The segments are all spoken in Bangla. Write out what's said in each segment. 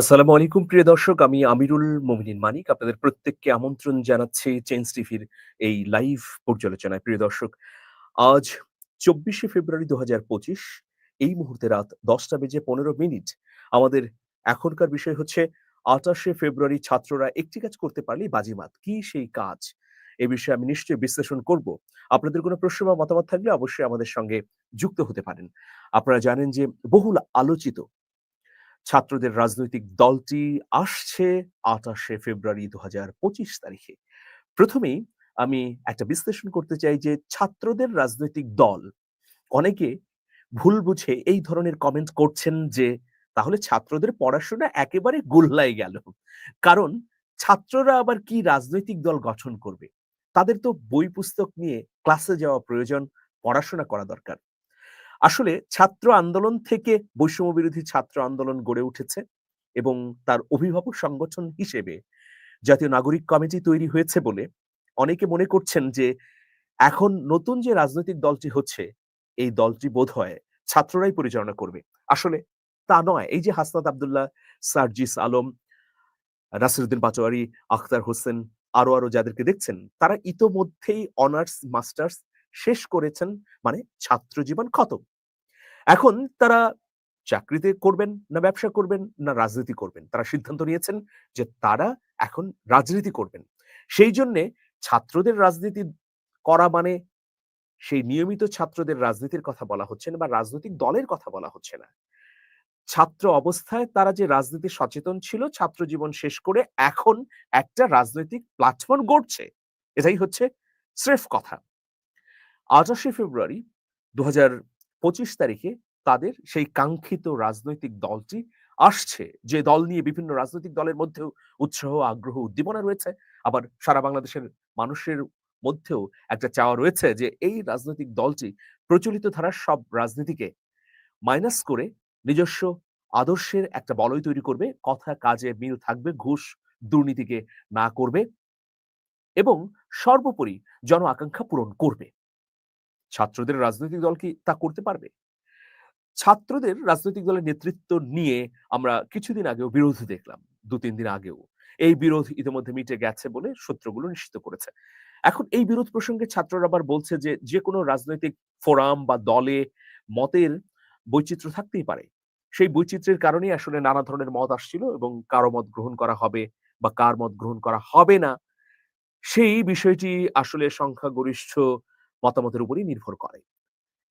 আসসালামু আলাইকুম, প্রিয় দর্শক। আমি আমিরুল মোমিনিন মানিক। আপনাদের প্রত্যেককে আমন্ত্রণ জানাচ্ছি চেঞ্জ টিভির এই লাইভ পর্যালোচনায়। প্রিয় দর্শক, আজ চব্বিশে ফেব্রুয়ারি দু হাজার পঁচিশ, এই মুহূর্তে রাত দশটা বেজে পনেরো মিনিট। আমাদের এখনকার বিষয় হচ্ছে, আঠাশে ফেব্রুয়ারি ছাত্ররা একটি কাজ করতে পারলে বাজিমাত। কি সেই কাজ? এ বিষয়ে আমি নিশ্চয়ই বিশ্লেষণ করব। আপনাদের কোনো প্রশ্ন বা মতামত থাকলে অবশ্যই আমাদের সঙ্গে যুক্ত হতে পারেন। আপনারা জানেন যে বহুল আলোচিত ছাত্রদের রাজনৈতিক দলটি আসছে আঠাশে ফেব্রুয়ারি দু হাজার পঁচিশ তারিখে। প্রথমেই আমি একটা বিশ্লেষণ করতে চাই যে ছাত্রদের রাজনৈতিক দল, অনেকে ভুল বুঝে এই ধরনের কমেন্ট করছেন যে তাহলে ছাত্রদের পড়াশোনা একেবারে গুল্লাই গেল। কারণ ছাত্ররা আবার কি রাজনৈতিক দল গঠন করবে? তাদের তো বই পুস্তক নিয়ে ক্লাসে যাওয়া প্রয়োজন, পড়াশোনা করা দরকার। আসলে ছাত্র আন্দোলন থেকে বৈষম্য বিরোধী ছাত্র আন্দোলন গড়ে উঠেছে এবং তার অভিভাবক সংগঠন হিসেবে জাতীয় নাগরিক কমিটি তৈরি হয়েছে বলে অনেকে মনে করছেন যে এখন নতুন যে রাজনৈতিক দলটি হচ্ছে, এই দলটি বোধ হয় ছাত্ররাই পরিচালনা করবে। আসলে তা নয়। এই যে হাসনাত আবদুল্লাহ, সার্জিস আলম, নাসিরুদ্দিন পাচোয়ারি আখতার হোসেন, আরও আরও যাদেরকে দেখছেন, তারা ইতোমধ্যেই অনার্স, মাস্টার্স শেষ করেছেন মানে ছাত্র জীবন খতম। এখন তারা চাকরিতে করবেন না ব্যবসা করবেন না রাজনীতি করবেন। তারা সিদ্ধান্ত নিয়েছেন যে তারা এখন রাজনীতি করবেন। সেই জন্যে ছাত্রদের রাজনীতি করা মানে সেই নিয়মিত ছাত্রদের রাজনীতির কথা বলা হচ্ছে না বা রাজনৈতিক দলের কথা বলা হচ্ছে না। ছাত্র অবস্থায় তারা যে রাজনীতি সচেতন ছিল, ছাত্র জীবন শেষ করে এখন একটা রাজনৈতিক প্ল্যাটফর্ম গড়ছে। এটাই হচ্ছে স্রেফ কথা। আঠাশে ফেব্রুয়ারি দু পঁচিশ তারিখে তাদের সেই কাঙ্ক্ষিত রাজনৈতিক দলটি আসছে। যে দল নিয়ে বিভিন্ন রাজনৈতিক দলের মধ্যেও উৎসাহ, আগ্রহ, উদ্দীপনা রয়েছে, আবার সারা বাংলাদেশের মানুষের মধ্যেও একটা চাওয়া রয়েছে যে এই রাজনৈতিক দলটি প্রচলিত ধারার সব রাজনীতিকে মাইনাস করে নিজস্ব আদর্শের একটা বলয় তৈরি করবে, কথা, কাজে মিল থাকবে, ঘুষ দুর্নীতিকে না করবে এবং সর্বোপরি জন আকাঙ্ক্ষা পূরণ করবে। ছাত্রদের রাজনৈতিক দল কি তা করতে পারবে? ছাত্রদের রাজনৈতিক দলের নেতৃত্ব নিয়ে আমরা কিছুদিন আগেও বিরোধ দেখলাম দু তিন দিন আগেও। এই বিরোধ ইতিমধ্যে মিটে গেছে বলে সূত্রগুলো নিশ্চিত করেছে। এখন এই বিরোধ প্রসঙ্গে ছাত্ররা আবার বলছে যে যে কোনো রাজনৈতিক ফোরাম বা দলে মতের বৈচিত্র্য থাকতেই পারে। সেই বৈচিত্র্যের কারণেই আসলে নানা ধরনের মত আসছিল এবং কারও মত গ্রহণ করা হবে বা কার মত গ্রহণ করা হবে না। সেই বিষয়টি আসলে সংখ্যাগরিষ্ঠ মতামতের উপরই নির্ভর করে।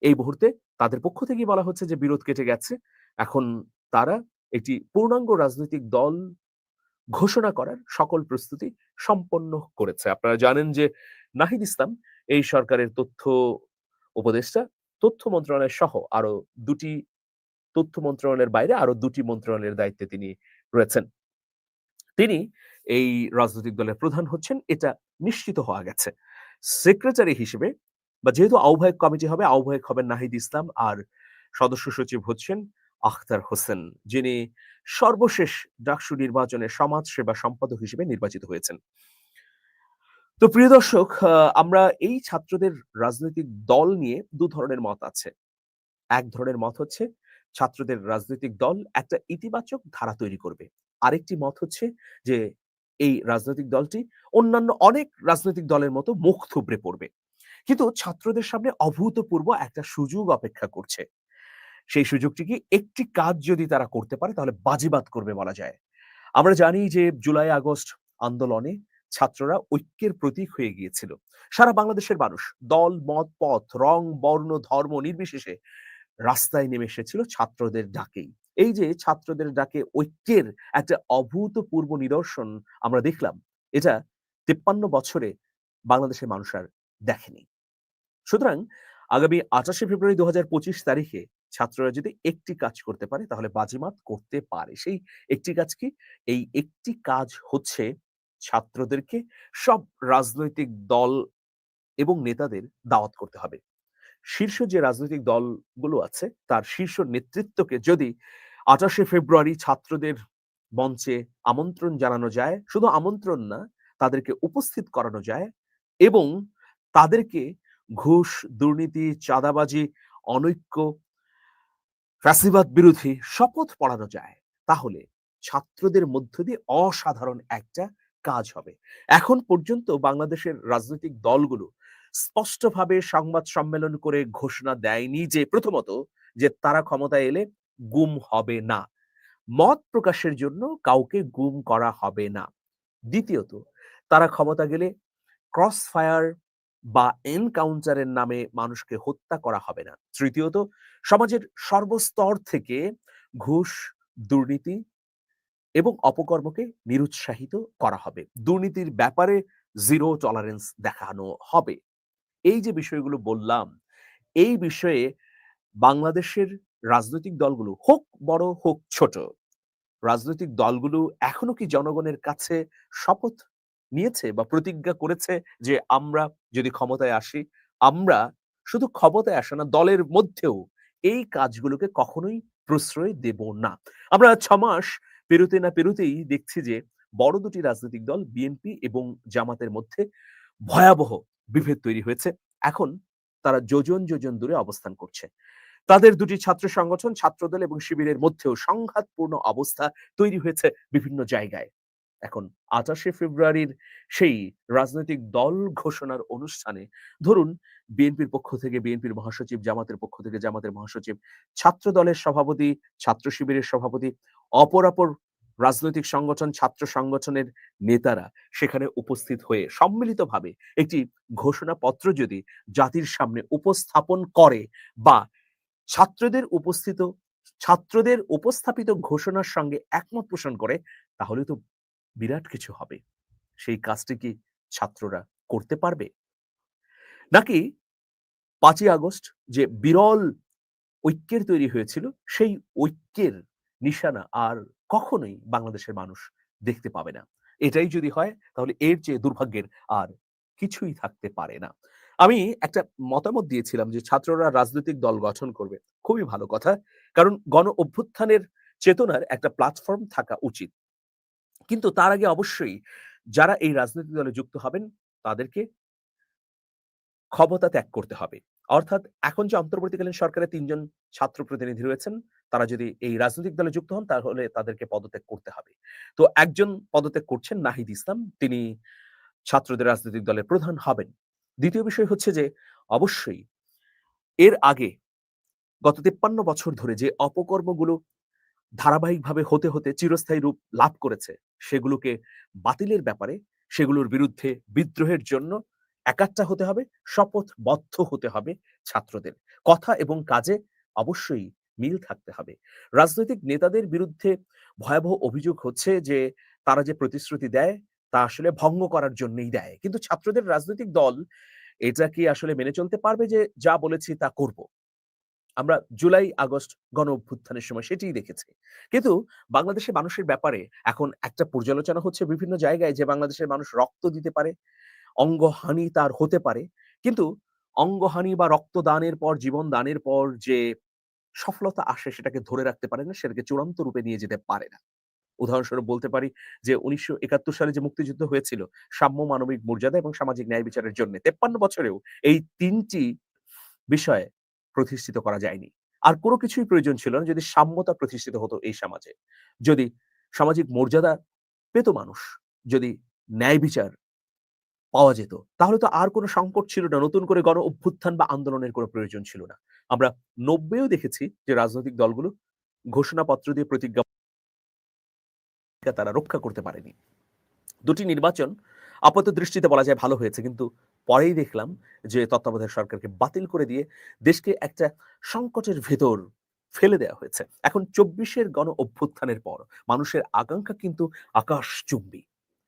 এই মুহূর্তে তাদের পক্ষ থেকেই বলা হচ্ছে যে, বিরোধ কেটে গেছে। এখন তারা একটি পূর্ণাঙ্গ রাজনৈতিক দল ঘোষণা করার সকল প্রস্তুতি সম্পন্ন করেছে। আপনারা জানেন যে, নাহিদ ইসলাম, এই সরকারের তথ্য উপদেষ্টা, তথ্য মন্ত্রণালয় সহ আরও দুটি তথ্য মন্ত্রণালয়ের বাইরে আরও দুটি মন্ত্রণালয়ের দায়িত্বে তিনি রয়েছেন। তিনি এই রাজনৈতিক দলের প্রধান হচ্ছেন, এটা নিশ্চিত হওয়া গেছে। সেক্রেটারি হিসেবে বা যেহেতু আহ্বায়ক কমিটি হবে, আহ্বায়ক হবেন নাহিদ ইসলাম আর সদস্য সচিব হচ্ছেন আখতার হোসেন, যিনি সর্বশেষ ডাকসু নির্বাচনে সমাজ সেবা সম্পাদক হিসেবে নির্বাচিত হয়েছেন। তো প্রিয় দর্শক আমরা এই ছাত্রদের রাজনৈতিক দল নিয়ে দু ধরনের মত আছে। এক ধরনের মত হচ্ছে ছাত্রদের রাজনৈতিক দল একটা ইতিবাচক ধারা তৈরি করবে। আরেকটি মত হচ্ছে যে এই রাজনৈতিক দলটি অন্যান্য অনেক রাজনৈতিক দলের মতো মুখ থুবড়ে পড়বে। কিন্তু ছাত্রদের সামনে অভূতপূর্ব একটা সুযোগ অপেক্ষা করছে। সেই সুযোগটি কি একটি কাজ যদি তারা করতে পারে, তাহলে বাজিবাদ করবে বলা যায়। আমরা জানি যে জুলাই, আগস্ট আন্দোলনে ছাত্ররা ঐক্যের প্রতীক হয়ে গিয়েছিল। সারা বাংলাদেশের মানুষ দল, মত, পথ, রং, বর্ণ, ধর্ম নির্বিশেষে রাস্তায় নেমে এসেছিল ছাত্রদের ডাকেই। এই যে ছাত্রদের ডাকে ঐক্যের একটা অভূতপূর্ব নিদর্শন আমরা দেখলাম, এটা তিপ্পান্ন বছরে বাংলাদেশের মানুষ আর দেখেনি। সুতরাং আগামী আঠাশে ফেব্রুয়ারি দু হাজার পঁচিশ তারিখে ছাত্ররা যদি একটি কাজ করতে পারে, তাহলে বাজিমাত করতে পারে। সেই একটি কাজ কি? এই একটি কাজ হচ্ছে ছাত্রদেরকে সব রাজনৈতিক দল এবং নেতাদের দাওয়াত করতে হবে। শীর্ষ যে রাজনৈতিক দলগুলো আছে, তার শীর্ষ নেতৃত্বকে যদি আঠাশে ফেব্রুয়ারি ছাত্রদের মঞ্চে আমন্ত্রণ জানানো যায়, শুধু আমন্ত্রণ না, তাদেরকে উপস্থিত করানো যায় এবং তাদেরকে ঘুষ, দুর্নীতি, চাঁদাবাজি, অনৈক্য, ফ্যাসিবাদ বিরোধী শপথ পড়ানো যায় তাহলে ছাত্রদের মধ্য দিয়ে অসাধারণ একটা কাজ হবে। এখন পর্যন্ত বাংলাদেশের রাজনৈতিক দলগুলো স্পষ্টভাবে সংবাদ সম্মেলন করে ঘোষণা দেয়নি যে, প্রথমত যে, তারা ক্ষমতায় এলে গুম হবে না। মত প্রকাশের জন্য কাউকে গুম করা হবে না। দ্বিতীয়ত, তারা ক্ষমতা গেলে ক্রস ফায়ার বা এনকাউন্টারের নামে মানুষকে হত্যা করা হবে না। তৃতীয়ত সমাজের সর্বস্তর থেকে ঘুষ, দুর্নীতি এবং অপকর্মকে নিরুৎসাহিত করা হবে। দুর্নীতির ব্যাপারে জিরো টলারেন্স দেখানো হবে। এই যে বিষয়গুলো বললাম, এই বিষয়ে বাংলাদেশের রাজনৈতিক দলগুলো হোক বড় হোক ছোট, রাজনৈতিক দলগুলো এখনও কি জনগণের কাছে শপথ নিয়েছে বা প্রতিজ্ঞা করেছে যে আমরা যদি ক্ষমতায় আসি, আমরা শুধু ক্ষমতায় আসা না দলের মধ্যেও এই কাজগুলোকে কখনোই প্রশ্রয় দেব না। আমরা ৬ মাস পেরোতে না পেরোতেই দেখছি যে বড় দুটি রাজনৈতিক দল বিএনপি এবং জামাতের মধ্যে ভয়াবহ বিভেদ তৈরি হয়েছে। এখন তারা যোজন, যোজন দূরে অবস্থান করছে। তাদের দুটি ছাত্র সংগঠন ছাত্রদল এবং শিবিরের মধ্যেও সংঘাতপূর্ণ অবস্থা তৈরি হয়েছে বিভিন্ন জায়গায়। এখন ২৮শে ফেব্রুয়ারির সেই রাজনৈতিক দল ঘোষণার অনুষ্ঠানে ধরুন বিএনপির পক্ষ থেকে বিএনপির মহাসচিব, জামাতের পক্ষ থেকে জামাতের মহাসচিব, ছাত্র দলের সভাপতি, ছাত্র শিবিরের সভাপতি, অপরাপর রাজনৈতিক সংগঠন, ছাত্র সংগঠনের নেতারা সেখানে উপস্থিত হয়ে সম্মিলিতভাবে একটি ঘোষণাপত্র যদি জাতির সামনে উপস্থাপন করে বা ছাত্রদের উপস্থিত ছাত্রদের উপস্থাপিত ঘোষণার সঙ্গে একমত পোষণ করে তাহলে তো বিরাট কিছু হবে। সেই কাজটি কি ছাত্ররা করতে পারবে? নাকি ৫ই আগস্ট যে বিরল ঐক্যের তৈরি হয়েছিল, সেই ঐক্যের নিশানা আর কখনোই বাংলাদেশের মানুষ দেখতে পাবে না। এটাই যদি হয় তাহলে এর চেয়ে দুর্ভাগ্যের আর কিছুই থাকতে পারে না। আমি একটা মতামত দিয়েছিলাম যে ছাত্ররা রাজনৈতিক দল গঠন করবে। খুবই ভালো কথা। কারণ গণ অভ্যুত্থানের চেতনার একটা প্ল্যাটফর্ম থাকা উচিত। কিন্তু তার আগে অবশ্যই যারা এই রাজনৈতিক দলে যুক্ত হবেন তাদেরকে ক্ষমতা ত্যাগ করতে হবে। অর্থাৎ এখন যে অন্তর্বর্তীকালীন সরকারের তিনজন ছাত্র প্রতিনিধি রয়েছেন, তারা যদি এই রাজনৈতিক দলে যুক্ত হন তাহলে তাদেরকে পদত্যাগ করতে হবে। তো একজন পদত্যাগ করছেন নাহিদ ইসলাম। তিনি ছাত্রদের রাজনৈতিক দলের প্রধান হবেন। দ্বিতীয় বিষয় হচ্ছে যে অবশ্যই এর আগে গত ৫৩ বছর ধরে যে অপকর্মগুলো ধারাবাহিকভাবে হতে, হতে চিরস্থায়ী রূপ লাভ করেছে, সেগুলোকে বাতিলের ব্যাপারে সেগুলোর বিরুদ্ধে বিদ্রোহের জন্য একাট্টা হতে হবে, শপথবদ্ধ হতে হবে ছাত্রদের। কথা এবং কাজে অবশ্যই মিল থাকতে হবে। রাজনৈতিক নেতাদের বিরুদ্ধে ভয়াবহ অভিযোগ হচ্ছে যে তারা যে প্রতিশ্রুতি দেয় তা আসলে ভঙ্গ করার জন্যই দেয়। কিন্তু ছাত্রদের রাজনৈতিক দল এটা কি আসলে মেনে চলতে পারবে যে যা বলেছি তা করব? আমরা জুলাই, আগস্ট গণ অভ্যুত্থানের সময় সেটিই দেখেছি। কিন্তু বাংলাদেশের মানুষের ব্যাপারে এখন একটা পর্যালোচনা হচ্ছে বিভিন্ন জায়গায় যে বাংলাদেশের মানুষ রক্ত দিতে পারে, অঙ্গহানি তার হতে পারে। কিন্তু অঙ্গহানি বা রক্তদানের পর, জীবন দানের পর যে সফলতা আসে সেটাকে ধরে রাখতে পারে না, সেটাকে চূড়ান্ত রূপে নিয়ে যেতে পারে না। উদাহরণস্বরূপ বলতে পারি যে ১৯৭১ সালে যে মুক্তিযুদ্ধ হয়েছিল সাম্য, মানবিক মর্যাদা এবং সামাজিক ন্যায় বিচারের জন্য তেপ্পান্ন বছরেও এই ৩ টি বিষয় প্রতিষ্ঠিত করা যায়নি। আর কোনো কিছুই প্রয়োজন ছিল না যদি সাম্যতা প্রতিষ্ঠিত হতো এই সমাজে। যদি সামাজিক মর্যাদা পেত মানুষ, যদি ন্যায় বিচার পাওয়া যেত, তাহলে তো আর কোনো সংকট ছিল না। নতুন করে গণ অভ্যুত্থান বা আন্দোলনের কোনো প্রয়োজন ছিল না। আমরা ৯০ এও দেখেছি যে রাজনৈতিক দলগুলো ঘোষণাপত্র দিয়ে প্রতিজ্ঞা তারা রক্ষা করতে পারেনি। দুটি নির্বাচন আপাত দৃষ্টিতে বলা যায় ভালো হয়েছে। কিন্তু পরেই দেখলাম যে তত্ত্বাবধায়ক সরকারকে বাতিল করে দিয়ে দেশকে একটা সংকটের ভেতর ফেলে দেওয়া হয়েছে। এখন ২৪ এর গণ অভ্যুত্থানের পর মানুষের আকাঙ্ক্ষা কিন্তু আকাশচুম্বী।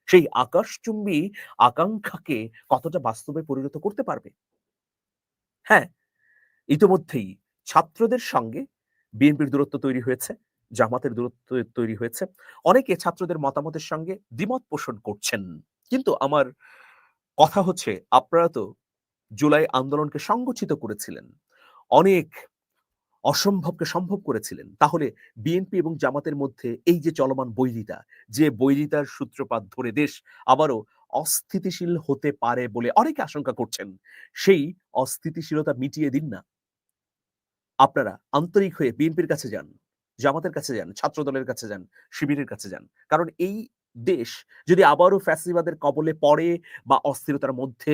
সেই আকাশচুম্বী আকাঙ্ক্ষাকে কতটা বাস্তবে পরিণত করতে পারবে? হ্যাঁ, ইতোমধ্যেই ছাত্রদের সঙ্গে বিএনপির দূরত্ব তৈরি হয়েছে, জামাতের দূরত্ব তৈরি হয়েছে। অনেকে ছাত্রদের মতামতের সঙ্গে দ্বিমত পোষণ করছেন। কিন্তু আমার কথা হচ্ছে আপনারা তো জুলাই আন্দোলনকে সংগঠিত করেছিলেন। অনেক অসম্ভবকে সম্ভব করেছিলেন। তাহলে বিএনপি এবং জামাতের মধ্যে এই যে চলমান বৈরিতা, যে বৈরিতার সূত্রপাত ধরে দেশ আবারও অস্থিতিশীল হতে পারে বলে অনেকে আশঙ্কা করছেন। সেই অস্থিতিশীলতা মিটিয়ে দিন না। আপনারা আন্তরিক হয়ে বিএনপির কাছে যান। জামাতের কাছে যান, ছাত্রদলের কাছে যান, শিবিরের কাছে যান। কারণ এই দেশ যদি আবারও ফ্যাসিবাদের কবলে পড়ে বা অস্থিরতার মধ্যে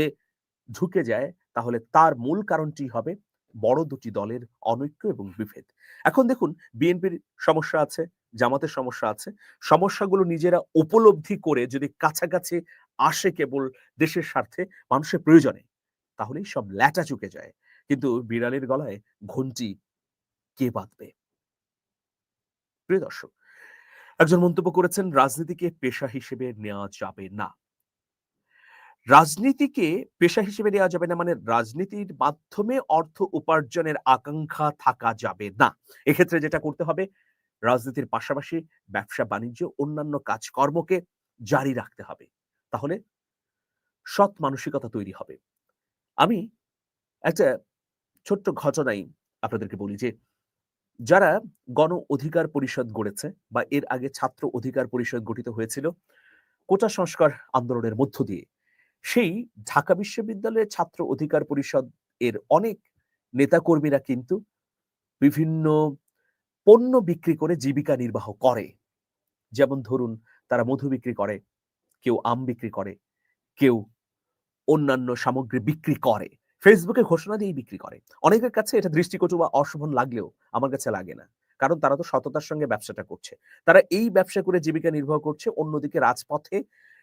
ঢুকে যায়, তাহলে তার মূল কারণটি হবে বড় দুটি দলের অনৈক্য এবং বিভেদ। এখন দেখুন বিএনপির সমস্যা আছে, জামাতের সমস্যা আছে। সমস্যাগুলো নিজেরা উপলব্ধি করে যদি কাছাকাছি আসে কেবল দেশের স্বার্থে, মানুষের প্রয়োজনে, তাহলেই সব ল্যাটা চুকে যায়। কিন্তু বিড়ালের গলায় ঘন্টি কে বাঁধবে? প্রিয় দর্শক, একজন মন্তব্য করেছেন, রাজনীতিকে পেশা হিসেবে নেওয়া যাবে না। রাজনীতিকে পেশা হিসেবে নেওয়া যাবে না মানে রাজনীতির মাধ্যমে অর্থ উপার্জনের আকাঙ্ক্ষা থাকা যাবে না। এক্ষেত্রে যেটা করতে হবে, রাজনীতির পাশাপাশি ব্যবসা-বাণিজ্য অন্যান্য কাজকর্মকে জারি রাখতে হবে। তাহলে সৎ মানসিকতা তৈরি হবে। আমি একটা ছোট্ট ঘটনাই আপনাদেরকে বলি যে যারা গণ অধিকার পরিষদ গড়েছে বা এর আগে ছাত্র অধিকার পরিষদ গঠিত হয়েছিল, কোটা সংস্কার আন্দোলনের মধ্য দিয়ে, সেই ঢাকা বিশ্ববিদ্যালয়ের ছাত্র অধিকার পরিষদ এর অনেক নেতাকর্মীরা কিন্তু বিভিন্ন পণ্য বিক্রি করে জীবিকা নির্বাহ করে। যেমন ধরুন, তারা মধু বিক্রি করে, কেউ আম বিক্রি করে, কেউ অন্যান্য সামগ্রী বিক্রি করে। ফেসবুকে ঘোষণা দিয়েই বিক্রি করে। অনেকের কাছে এটা দৃষ্টিকটু বা অশোভন লাগলেও আমার কাছে লাগে না। কারণ তারা তো সততার সঙ্গে ব্যবসাটা করছে। তারা এই ব্যবসা করে জীবিকা নির্বাহ করছে, অন্যদিকে রাজপথে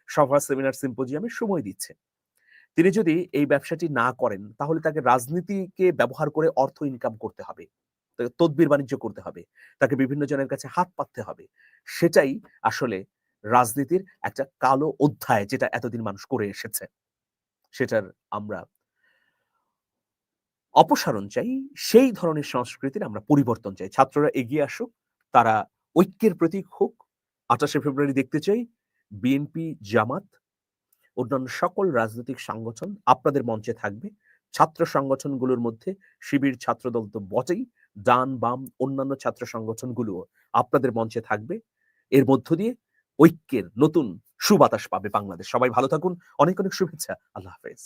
সভা সেমিনার সিম্পোজিয়ামে সময় দিচ্ছে। তিনি যদি এই ব্যবসাটি না করেন, তাহলে তাকে রাজনীতিকে ব্যবহার করে অর্থ ইনকাম করতে হবে। তদবির বাণিজ্য করতে হবে। তাকে বিভিন্ন জনের কাছে হাত পাততে হবে। সেটাই আসলে রাজনীতির একটা কালো অধ্যায় যেটা এতদিন মানুষ করে এসেছে। সেটার আমরা অপসারণ চাই, সেই ধরনের সংস্কৃতির আমরা পরিবর্তন চাই। ছাত্ররা এগিয়ে আসুক, তারা ঐক্যের প্রতীক হোক। আঠাশে ফেব্রুয়ারি দেখতে চাই বিএনপি জামাত, অন্যান্য সকল রাজনৈতিক সংগঠন আপনাদের মঞ্চে থাকবে। ছাত্র সংগঠনগুলোর মধ্যে শিবির ছাত্রদল তো বটেই, ডান, বাম, অন্যান্য ছাত্র সংগঠনগুলোও আপনাদের মঞ্চে থাকবে। এর মধ্য দিয়ে ঐক্যের নতুন সুবাতাস পাবে বাংলাদেশ। সবাই ভালো থাকুন, অনেক অনেক শুভেচ্ছা, আল্লাহ হাফেজ।